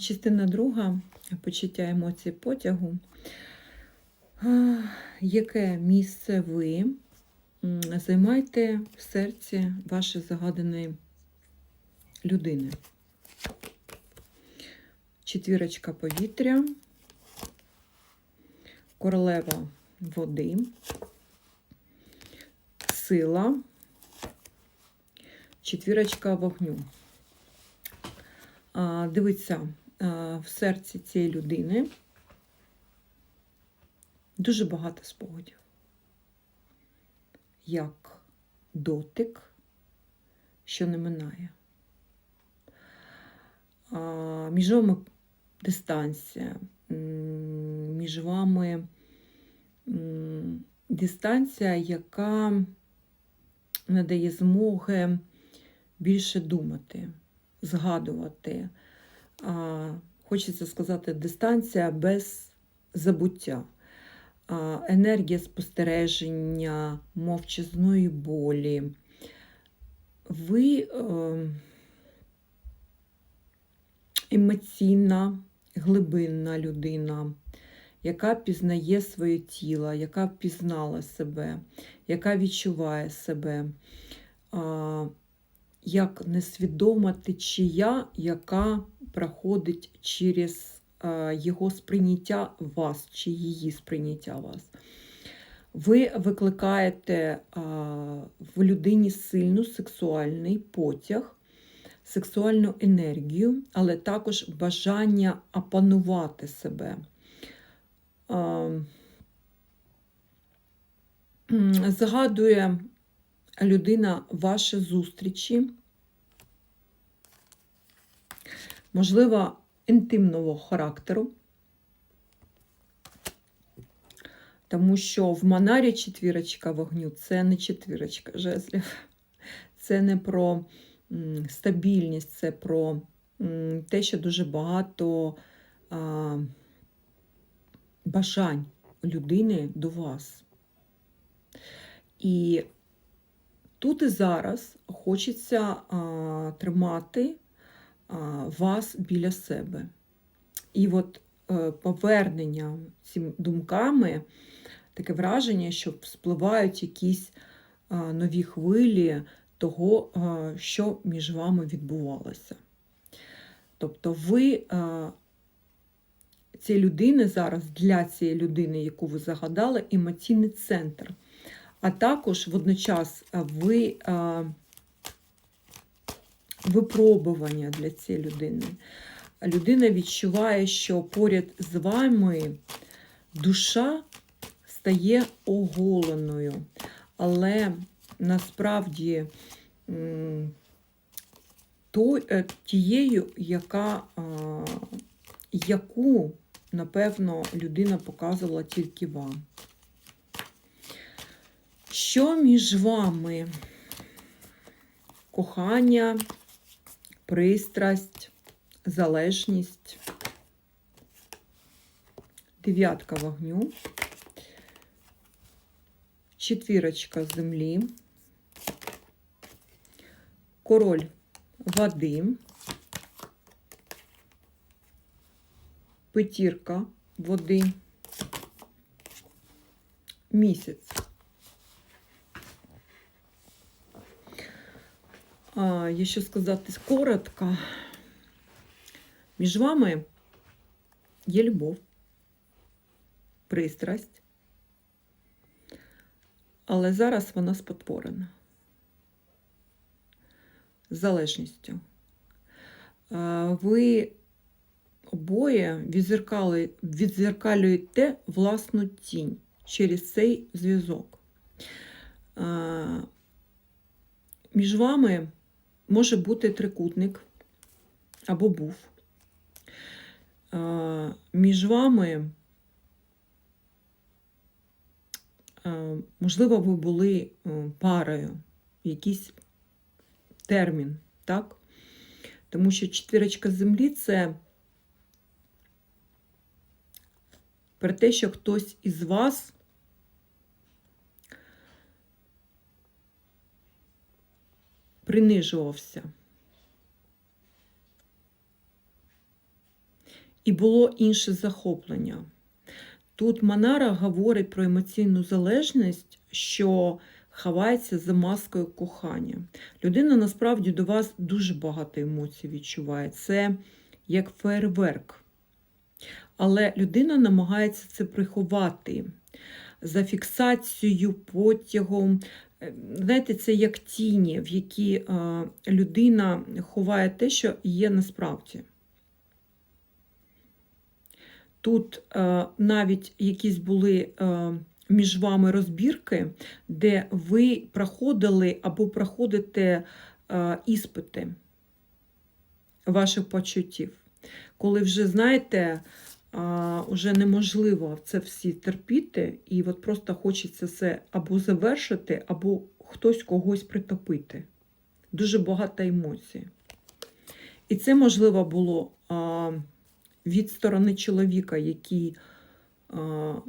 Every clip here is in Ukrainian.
Частина друга почуття емоцій потягу. Яке місце ви займаєте в серці вашої загаданої людини? Четвірочка повітря, королева води, сила, четвірочка вогню. А, в серці цієї людини дуже багато спогадів. Як дотик, що не минає. Між вами дистанція, між вами дистанція, яка не дає змоги більше думати, згадувати. А, Хочеться сказати, дистанція без забуття, А, енергія спостереження, мовчазної болі. Ви е, емоційна, глибинна людина, яка пізнає своє тіло, яка пізнала себе, яка відчуває себе, як несвідома течія, яка проходить через його сприйняття вас чи її сприйняття вас. Ви викликаєте в людині сильну сексуальний потяг, сексуальну енергію, але також бажання опанувати себе. Згадує людина ваші зустрічі, можливо, інтимного характеру. Тому що в Манарі четвірочка вогню це не четвірочка жезлів, це не про стабільність, це про те, що дуже багато а, бажань людини до вас. І тут і зараз хочеться а, тримати а, вас біля себе. І от е, повернення цими думками, таке враження, що вспливають якісь а, нові хвилі того, а, що між вами відбувалося. Тобто ви а, цієї людини зараз для цієї людини, яку ви загадали, емоційний центр. А також водночас ви а, випробування для цієї людини. Людина відчуває, що поряд з вами душа стає оголеною, але насправді то, е, тією, яка, яку, напевно, людина показувала тільки вам. Що між вами? Кохання, пристрасть, залежність, дев'ятка вогню, четвірочка землі, король води, п'ятірка води, місяць. А, Якщо сказати коротко, між вами є любов, пристрасть, але зараз вона спотворена залежністю. Ви обоє відзеркалюєте власну тінь через цей зв'язок. Між вами може бути трикутник або був. Між вами, можливо, ви були е, парою, якийсь термін, так? Тому що четвірочка землі це про те, що хтось із вас принижувався. і було інше захоплення. Тут Манара говорить про емоційну залежність, що ховається за маскою кохання. Людина насправді до вас дуже багато емоцій відчуває. Це як фейерверк. Але людина намагається це приховати за фіксацією, потягом. Знаєте, це як тіні, в які е, людина ховає те, що є насправді. Тут е, навіть якісь були е, між вами розбірки, де ви проходили або проходите іспити ваших почуттів. Коли вже, знаєте, вже неможливо це всі терпіти, і от просто хочеться це або завершити, або хтось когось притопити. Дуже багато емоцій. І це можливо було від сторони чоловіка, який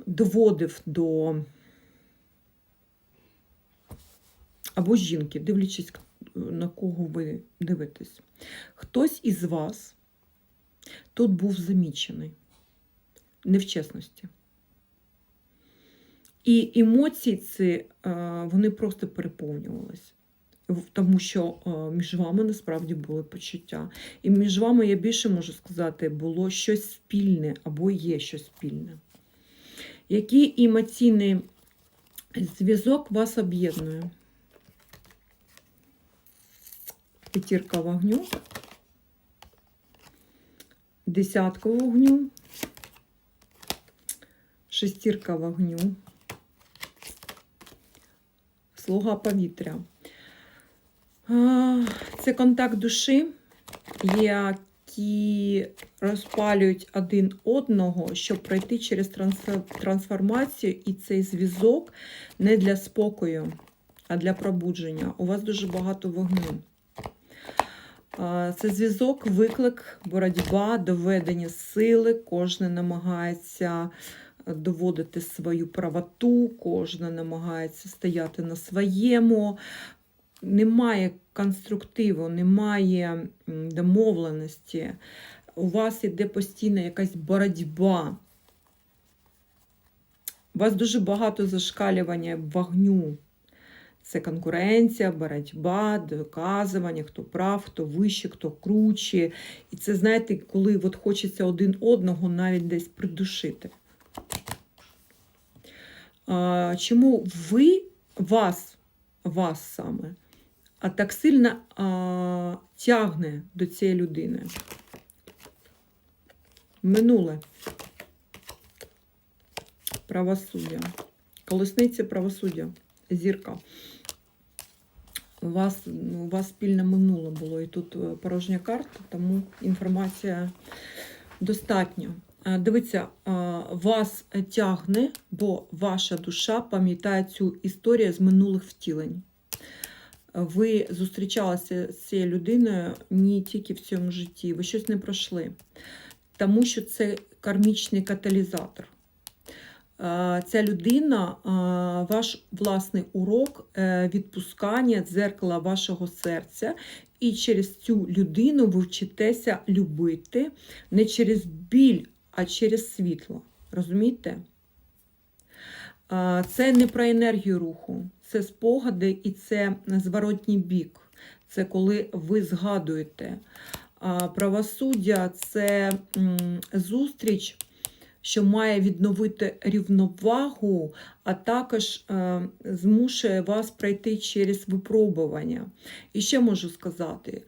доводив до або жінки, дивлячись, на кого ви дивитесь. Хтось із вас тут був замічений не в чесності. І емоції ці, е, вони просто переповнювалися. Тому що е, між вами насправді були почуття. І між вами, я більше можу сказати, було щось спільне або є щось спільне. Який емоційний зв'язок вас об'єднує? П'ятірка вогню, десятка вогню, шестірка вогню, слуга повітря. Це контакт душі, які розпалюють один одного, щоб пройти через трансформацію, і цей зв'язок не для спокою, а для пробудження. У вас дуже багато вогню. Це зв'язок, виклик, боротьба, доведення сили. Кожен намагається доводити свою правоту, кожен намагається стояти на своєму. Немає конструктиву, немає домовленості. У вас іде постійна якась боротьба. У вас дуже багато зашкалювання вогню. Це конкуренція, боротьба, доказування, хто прав, хто вище, хто круче. І це, знаєте, коли от хочеться один одного навіть десь придушити. Чому ви, вас, вас саме, так сильно а, тягне до цієї людини? Минуле. Правосуддя. Колесниця правосуддя. Зірка. У вас, ну, у вас спільне минуле було, і тут е, порожня карта, тому інформація достатньо. Е, Дивіться, е, вас тягне, бо ваша душа пам'ятає цю історію з минулих втілень. Ви зустрічалися з цією людиною не тільки в цьому житті, ви щось не пройшли, тому що це кармічний каталізатор. Е, Ця людина, ваш власний урок відпускання дзеркала вашого серця, і через цю людину ви вчитеся любити не через біль, а через світло. Розумієте? Це не про енергію руху, це спогади і це зворотній бік. Це коли ви згадуєте. Правосуддя це зустріч що має відновити рівновагу, а також е, змушує вас пройти через випробування. І ще можу сказати,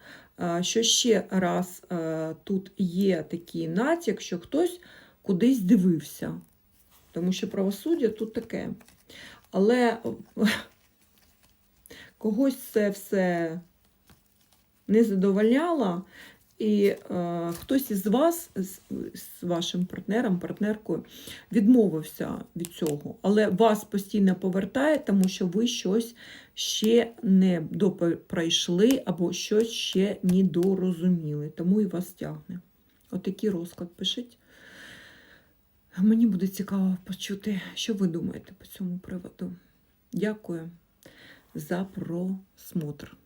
що ще раз тут є такий натяк, що хтось кудись дивився, тому що правосуддя тут таке. Але когось це все не задовольняло, і е, хтось із вас, з, вашим партнером, партнеркою, відмовився від цього, але вас постійно повертає, тому що ви щось ще не пройшли або щось ще не дорозуміли, тому і вас тягне. Отакий розклад пишіть. Мені буде цікаво почути, що ви думаєте по цьому приводу. Дякую за просмотр.